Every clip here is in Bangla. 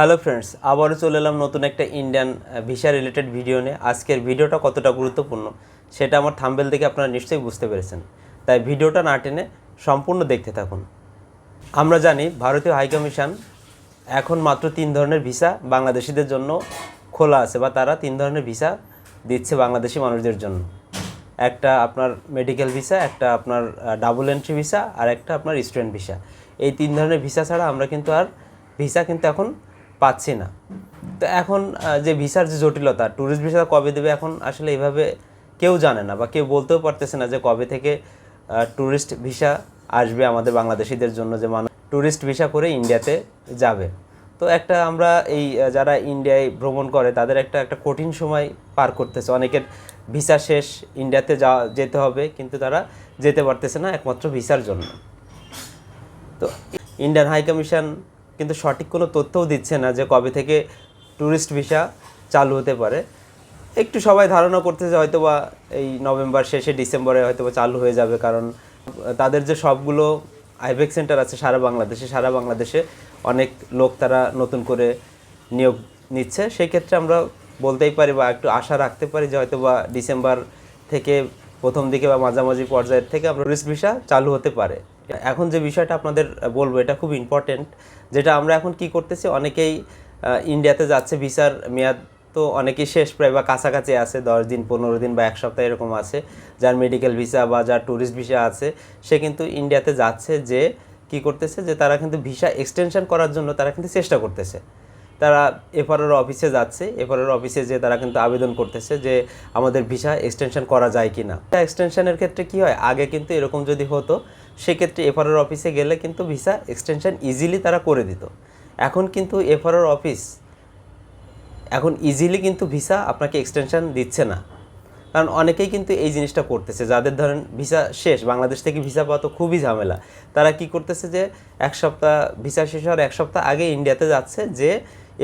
হ্যালো ফ্রেন্ডস আবারও চলে এলাম নতুন একটা ইন্ডিয়ান ভিসা রিলেটেড ভিডিও নিয়ে। আজকের ভিডিওটা কতটা গুরুত্বপূর্ণ সেটা আমার থাম্বেল দেখে আপনারা নিশ্চয়ই বুঝতে পেরেছেন। তাই ভিডিওটা না টেনে সম্পূর্ণ দেখতে থাকুন। আমরা জানি ভারতীয় হাইকমিশন এখন মাত্র তিন ধরনের ভিসা বাংলাদেশিদের জন্য খোলা আছে বা তারা তিন ধরনের ভিসা দিচ্ছে বাংলাদেশি মানুষদের জন্য। একটা আপনার মেডিকেল ভিসা একটা আপনার ডাবল এন্ট্রি ভিসা আর একটা আপনার স্টুডেন্ট ভিসা এই তিন ধরনের ভিসা ছাড়া আমরা কিন্তু আর ভিসা কিন্তু এখন পাচ্ছি না। তো এখন যে ভিসার যে জটিলতা ট্যুরিস্ট ভিসা কবে দেবে এখন আসলে এইভাবে কেউ জানে না বা কেউ বলতেও পারতেছে না যে কবে থেকে ট্যুরিস্ট ভিসা আসবে আমাদের বাংলাদেশিদের জন্য যে মানুষ ট্যুরিস্ট ভিসা করে ইন্ডিয়াতে যাবে। তো একটা আমরা এই যারা ইন্ডিয়ায় ভ্রমণ করে, তাদের একটা একটা কঠিন সময় পার করতেছে। অনেকের ভিসা শেষ ইন্ডিয়াতে যাওয়া, যেতে হবে, কিন্তু তারা যেতে পারতেছে না একমাত্র ভিসার জন্য। তো ইন্ডিয়ান হাই কমিশন কিন্তু সঠিক কোনো তথ্যও দিচ্ছে না যে কবে থেকে ট্যুরিস্ট ভিসা চালু হতে পারে। একটু সবাই ধারণা করতেছে হয়তো বা এই নভেম্বর শেষে ডিসেম্বরে হয়তো বা চালু হয়ে যাবে কারণ, তাদের যে সবগুলো আইভেক সেন্টার আছে সারা বাংলাদেশে সারা বাংলাদেশে অনেক লোক তারা নতুন করে নিয়োগ নিচ্ছে। সেই ক্ষেত্রে আমরা বলতেই পারি বা একটু আশা রাখতে পারি যে হয়তো বা ডিসেম্বর থেকে প্রথম দিকে বা মাঝামাঝি পর্যায়ের থেকে আমরা টুরিস্ট ভিসা চালু হতে পারে। এখন যে বিষয়টা আপনাদের বলব, এটা খুব ইম্পর্টেন্ট যেটা আমরা এখন কি করতেছি, অনেকেই ইন্ডিয়াতে যাচ্ছে, ভিসার মেয়াদ তো অনেকেই শেষ, প্রায় বা কাছাকাছি আছে, দশ দিন, পনেরো দিন বা এক সপ্তাহ এরকম আছে, যার মেডিকেল ভিসা বা যার ট্যুরিস্ট ভিসা আছে, সে কিন্তু ইন্ডিয়াতে যাচ্ছে যে কি করতেছে, যে তারা কিন্তু ভিসা এক্সটেনশন করার জন্য তারা কিন্তু চেষ্টা করতেছে। তারা এফআরওর অফিসে যাচ্ছে এফআরওর অফিসে যে তারা কিন্তু আবেদন করতেছে যে আমাদের ভিসা এক্সটেনশন করা যায় কি না এক্সটেনশনের ক্ষেত্রে কি হয়, আগে কিন্তু এরকম যদি হতো সেক্ষেত্রে এফআরওর অফিসে গেলে কিন্তু ভিসা এক্সটেনশন ইজিলি তারা করে দিত। এখন কিন্তু এফআরওর অফিস, এখন ইজিলি কিন্তু ভিসা আপনাকে এক্সটেনশন দিচ্ছে না। কারণ অনেকেই কিন্তু এই জিনিসটা করতেছে, যাদের ধরেন ভিসা শেষ, বাংলাদেশ থেকে ভিসা পাওয়া তো খুবই ঝামেলা। তারা কি করতেছে যে, এক সপ্তাহ, ভিসা শেষ হওয়ার এক সপ্তাহ আগে ইন্ডিয়াতে যাচ্ছে, যে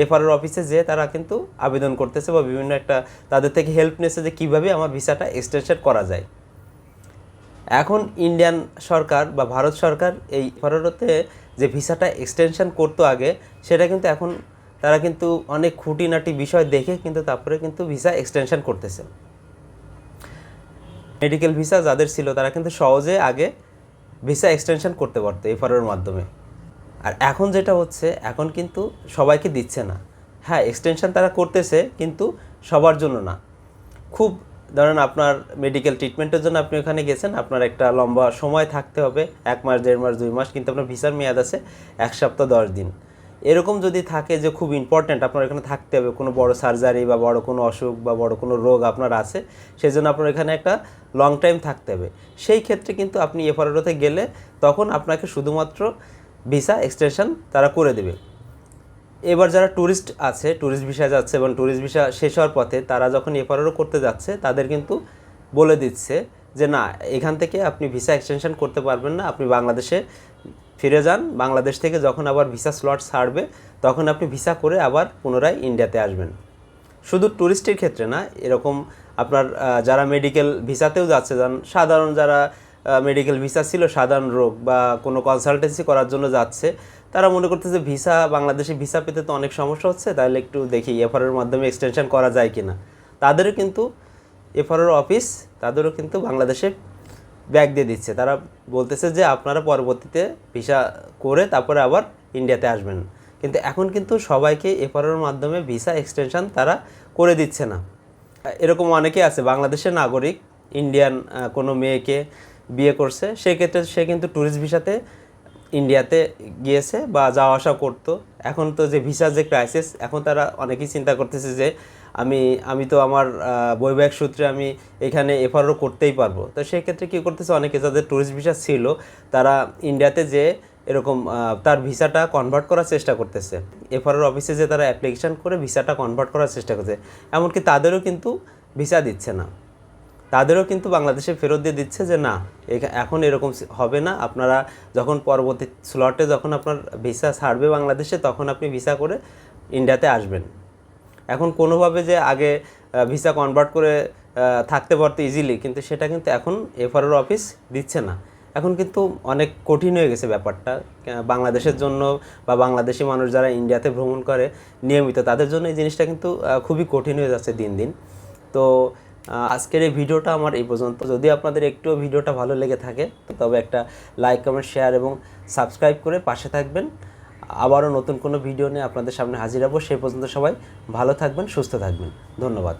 এফআরওর অফিসে যে তারা কিন্তু আবেদন করতেছে বা বিভিন্ন একটা তাদের থেকে হেল্প নিয়েছে যে কীভাবে আমার ভিসাটা এক্সটেনশন করা যায়। এখন ইন্ডিয়ান সরকার বা ভারত সরকার এই ভারতে যে ভিসাটা এক্সটেনশন করতো আগে, সেটা কিন্তু এখন তারা কিন্তু অনেক খুঁটিনাটি বিষয় দেখে কিন্তু তারপরে কিন্তু ভিসা এক্সটেনশন করতেছে। মেডিকেল ভিসা যাদের ছিল, তারা কিন্তু সহজে আগে ভিসা এক্সটেনশন করতে পারতো এফআরওর মাধ্যমে। আর এখন যেটা হচ্ছে, এখন কিন্তু সবাইকে দিচ্ছে না। হ্যাঁ এক্সটেনশন তারা করতেছে, কিন্তু সবার জন্য না। খুব ধরেন আপনার মেডিকেল ট্রিটমেন্টের জন্য আপনি ওখানে গেছেন, আপনার একটা লম্বা সময় থাকতে হবে, এক মাস, দেড় মাস, দুই মাস, কিন্তু আপনার ভিসার মেয়াদ আছে এক সপ্তাহ, দশ দিন। এরকম যদি থাকে যে খুব ইম্পর্ট্যান্ট আপনার এখানে থাকতে হবে, কোনো বড় সার্জারি বা বড় কোনো অসুখ বা বড় কোনো রোগ আপনার আছে সেই জন্য আপনার এখানে একটা লং টাইম থাকতে হবে। সেই ক্ষেত্রে কিন্তু আপনি এফআরওতে গেলে তখন আপনাকে শুধুমাত্র ভিসা এক্সটেনশন তারা করে দেবে। এবার যারা ট্যুরিস্ট আছে ট্যুরিস্ট ভিসা যাচ্ছে এবং ট্যুরিস্ট ভিসা শেষ হওয়ার পথে তারা যখন এফআরও করতে যাচ্ছে, তাদের কিন্তু বলে দিচ্ছে যে, না, এখান থেকে আপনি ভিসা এক্সটেনশন করতে পারবেন না। আপনি বাংলাদেশে ফিরে যান। বাংলাদেশ থেকে যখন আবার ভিসা স্লট ছাড়বে, তখন আপনি ভিসা করে আবার পুনরায় ইন্ডিয়াতে আসবেন। শুধু ট্যুরিস্টের ক্ষেত্রে না, এরকম আপনার যারা মেডিকেল ভিসাতেও যাচ্ছে, যান, সাধারণ যারা মেডিকেল ভিসা ছিল, সাধারণ রোগ বা কোনো কনসালটেন্সি করার জন্য যাচ্ছে তারা মনে করতেছে ভিসা, বাংলাদেশে ভিসা পেতে তো অনেক সমস্যা হচ্ছে, তাহলে একটু দেখি এফআরওর মাধ্যমে এক্সটেনশন করা যায় কি না তাদেরও কিন্তু এফআরওর অফিস তাদেরও কিন্তু বাংলাদেশে ব্যাগ দিয়ে দিচ্ছে। তারা বলতেছে যে আপনারা পরবর্তীতে ভিসা করে তারপরে আবার ইন্ডিয়াতে আসবেন। কিন্তু এখন কিন্তু সবাইকে এফআরওর মাধ্যমে ভিসা এক্সটেনশন তারা করে দিচ্ছে না। এরকম অনেকে আছে, বাংলাদেশের নাগরিক ইন্ডিয়ান কোনো মেয়েকে বিয়ে করছে, সেক্ষেত্রে সে কিন্তু ট্যুরিস্ট ভিসাতে ইন্ডিয়াতে গিয়েছে বা যাওয়া আসা করতো। এখন তো যে ভিসা যে ক্রাইসিস এখন তারা অনেকেই চিন্তা করতেছে যে আমি আমি তো আমার বৈবাহিক সূত্রে আমি এখানে এফআরও করতেই পারব। তো সেই ক্ষেত্রে কী করতেছে অনেকে, যাদের ট্যুরিস্ট ভিসা ছিল, তারা ইন্ডিয়াতে যে এরকম তার ভিসাটা কনভার্ট করার চেষ্টা করতেছে। এফআরওর অফিসে যে তারা অ্যাপ্লিকেশন করে ভিসাটা কনভার্ট করার চেষ্টা করছে। এমনকি তাদেরও কিন্তু ভিসা দিচ্ছে না। তাদেরও কিন্তু বাংলাদেশে ফেরত দিয়ে দিচ্ছে যে না, এখা- এখন এরকম হবে না। আপনারা যখন পরবর্তী স্লটে যখন আপনার ভিসা ছাড়বে বাংলাদেশে, তখন আপনি ভিসা করে ইন্ডিয়াতে আসবেন। এখন কোনোভাবে যে আগে ভিসা কনভার্ট করে থাকতে পারতো ইজিলি কিন্তু সেটা কিন্তু এখন এফআরওর অফিস দিচ্ছে না। এখন কিন্তু অনেক কঠিন হয়ে গেছে ব্যাপারটা। বাংলাদেশের জন্য বা বাংলাদেশি মানুষ যারা ইন্ডিয়াতে ভ্রমণ করে নিয়মিত, তাদের জন্য এই জিনিসটা কিন্তু খুবই কঠিন হয়ে যাচ্ছে দিন দিন। তো আজকের এই ভিডিওটা আমার এই পর্যন্ত। যদি আপনাদের একটু ভিডিওটা ভালো লেগে থাকে, তবে একটা লাইক কমেন্ট শেয়ার এবং সাবস্ক্রাইব করে পাশে থাকবেন। আবারও নতুন কোনো ভিডিও নিয়ে আপনাদের সামনে হাজির হব। সেই পর্যন্ত সবাই ভালো থাকবেন, সুস্থ থাকবেন। ধন্যবাদ।